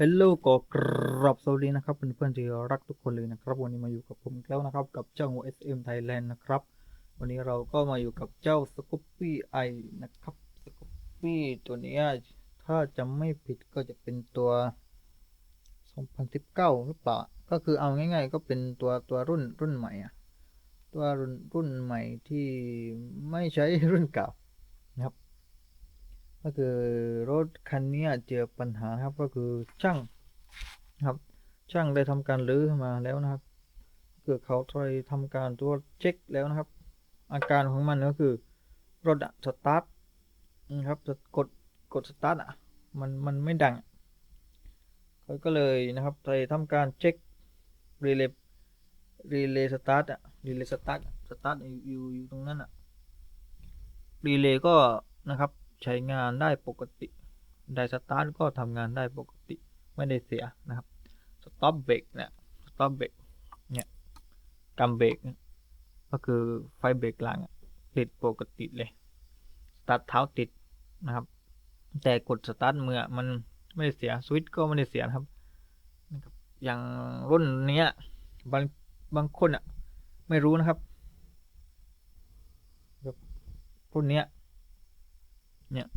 ฮลโลก็กรับสวัสดีนะครับเพื่อนๆที่รักทุกคนเลยนะครับ วันนี้มาอยู่กับผมแล้วนะครับกับเจ้า SM Thailand นะครับ วันนี้เราก็มาอยู่กับเจ้า s c o p y i นะครับ s c o p y ตัวนี้ถ้าจำไม่ผิดก็จะเป็นตัว 2019 หรือเปล่า ก็คือเอาง่ายๆ ก็เป็นตัวตัวรุ่นรุ่นใหม่อะตัวรุ่นรุ่นใหม่ที่ไม่ใช้รุ่นเก่านะครับ ก็คือรถคันนี้เจอปัญหาครับก็คือช่างครับช่างได้ทำการรื้อมาแล้วนะครับคือเขาทยทำการตัวจเช็คแล้วนะครับ อาการของมันก็คือรถสตาร์ทนะครับกดกดสตาร์ทอะมันมันไม่ดังเขาก็เลยนะครับไปทำการเช็ครีเลย์รีเลย์สตาร์ทอะรีเลย์สตาร์ทสตาร์ทอยู่อยู่อยู่ตรงนั้นอะรีเลย์ก็นะครับ ใช้งานได้ปกติ ได้สตาร์ทก็ทำงานได้ปกติ ไม่ได้เสียนะครับสต็อปเบรกเนี่ยสต็อปเบรกเนี่ยกำเบรกก็คือไฟเบรกหลังติดปกติเลยสตาร์ทเท้าติดนะครับ แต่กดสตาร์ทมือมันไม่ได้เสียสวิตช์ก็ไม่ได้เสียนะครับ อย่างรุ่นเนี้ยบางบางคนอะ ไม่รู้นะครับแบบรุ่นเนี้ย เนี่ย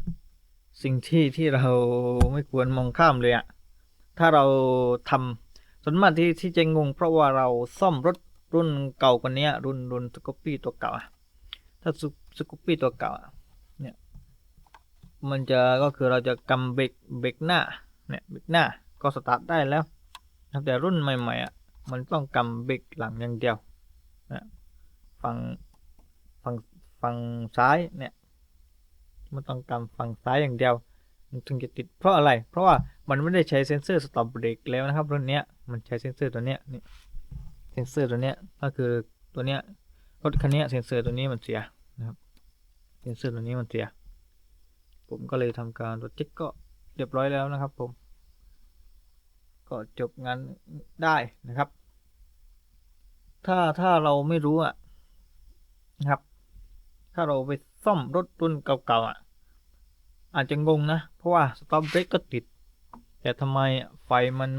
สิ่งที่ที่เราไม่ควรมองข้ามเลยอะถ้าเราทำส่วนมากที่ที่จะงง เพราะว่าเราซ่อมรถรุ่นเก่ากว่านี้รุ่นรุ่นสกูปี้ตัวเก่าอะถ้าสกูปี้ตัวเก่าอะเนี่ยมันจะก็คือเราจะกำเบรกเบรกหน้าเนี่ยเบรกหน้าก็สตาร์ทได้แล้วแต่รุ่นใหม่ๆอะมันต้องกำเบรกหลังอย่างเดียวนะฝั่งฝั่งฝั่งซ้ายเนี่ย มันต้องกำฝั่งซ้ายอย่างเดียวมันถึงจะติดเพราะอะไร เพราะว่ามันไม่ได้ใช้เซ็นเซอร์สต็อปเบรกแล้วนะครับรุ่นเนี้ยมันใช้เซ็นเซอร์ตัวเนี้ยนี่เซ็นเซอร์ตัวเนี้ยก็คือตัวเนี้ยรถคันนี้เซ็นเซอร์ตัวนี้มันเสียนะครับเซ็นเซอร์ตัวนี้มันเสีย ผมก็เลยทำการตรวจเช็คก็เรียบร้อยแล้วนะครับ ผม ก็จบงานได้นะครับ ถ้าถ้าเราไม่รู้อะนะครับ ถ้าเราไปซ่อมรถรุ่นเก่าๆอะ อาจจะงงนะ เพราะว่าสต็อปเบรกก็ติด แต่ทำไมไฟมัน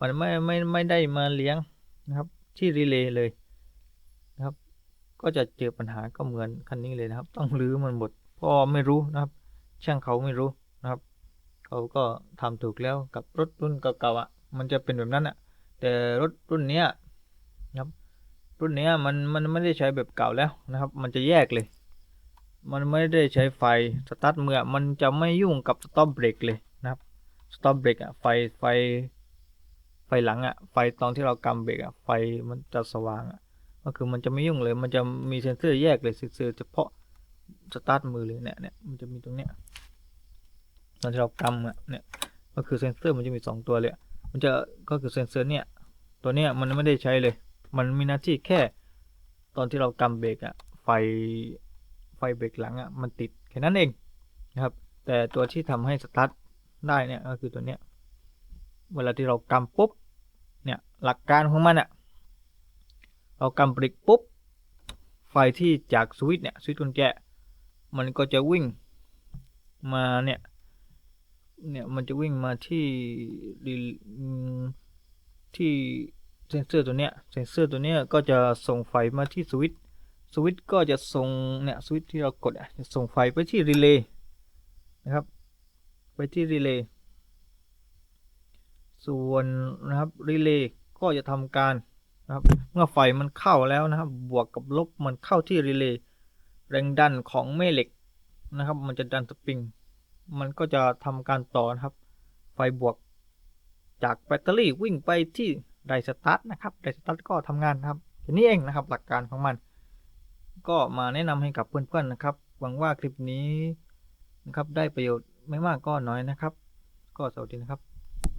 มันไม่ไม่ไม่ได้มาเลี้ยงนะครับ ที่รีเลย์เลยนะครับ ก็จะเจอปัญหาก็เหมือนคันนี้เลยนะครับ ต้องรื้อมันหมดเพราะไม่รู้นะครับ ช่างเขาไม่รู้นะครับ เขาก็ทำถูกแล้วกับรถรุ่นเก่าๆอะ มันจะเป็นแบบนั้นอะ แต่รถรุ่นเนี้ยนะครับ รุ่นนี้มันมันไม่ได้ใช้แบบเก่าแล้วนะครับ มันจะแยกเลย มันไม่ได้ใช้ไฟสตาร์ทเมื่อมันจะไม่ยุ่งกับสต็อปเบรกเลยนะครับสต็อปเบรกอะไฟไฟ ไฟหลังอะไฟตอนที่เรากำเบรกอะไฟมันจะสว่างอะก็คือมันจะไม่ยุ่งเลย มันจะมีเซ็นเซอร์แยกเลยเซ็นเซอร์เฉพาะสตาร์ทมือเลยเนี่ยเนี่ยมันจะมีตรงเนี้ยตอนที่เรากำอะเนี่ยก็คือเซ็นเซอร์มันจะมีสองตัวเลย มันจะก็คือเซ็นเซอร์เนี่ย ตัวเนี้ยมันไม่ได้ใช้เลย มันมีหน้าที่แค่ ตอนที่เรากำเบรกอะไฟไฟเบรกหลังอะมันติดแค่นั้นเองนะครับ แต่ตัวที่ทำให้สตาร์ทได้เนี่ยก็คือตัวเนี้ยเวลาที่เรากำปุ๊บเนี่ยหลักการของมันอะเรากำเบรกปุ๊บไฟที่จากสวิตช์เนี่ยสวิตช์กุญแจมันก็จะวิ่งมาเนี่ยเนี่ยมันจะวิ่งมาที่ที่ เซนเซอร์ตัวเนี้ยเซนเซอร์ตัวเนี้ยก็จะส่งไฟมาที่สวิตช์สวิตช์ก็จะส่งเนี่ยสวิตช์ที่เรากดอะจะส่งไฟไปที่รีเลย์นะครับ ไปที่รีเลย์ส่วนนะครับรีเลย์ก็จะทำการนะครับเมื่อไฟมันเข้าแล้วนะครับ บวกกับลบมันเข้าที่รีเลย์แรงดันของแม่เหล็กนะครับ มันจะดันสปริง มันก็จะทำการต่อนะครับ ไฟบวกจากแบตเตอรี่วิ่งไปที่ ไดสตาร์ทนะครับไดสตาร์ทก็ทำงานครับแค่นี้เองนะครับหลักการของมัน ก็มาแนะนำให้กับเพื่อนๆนะครับ หวังว่าคลิปนี้นะครับได้ประโยชน์ไม่มากก็น้อยนะครับ ก็สวัสดีนะครับ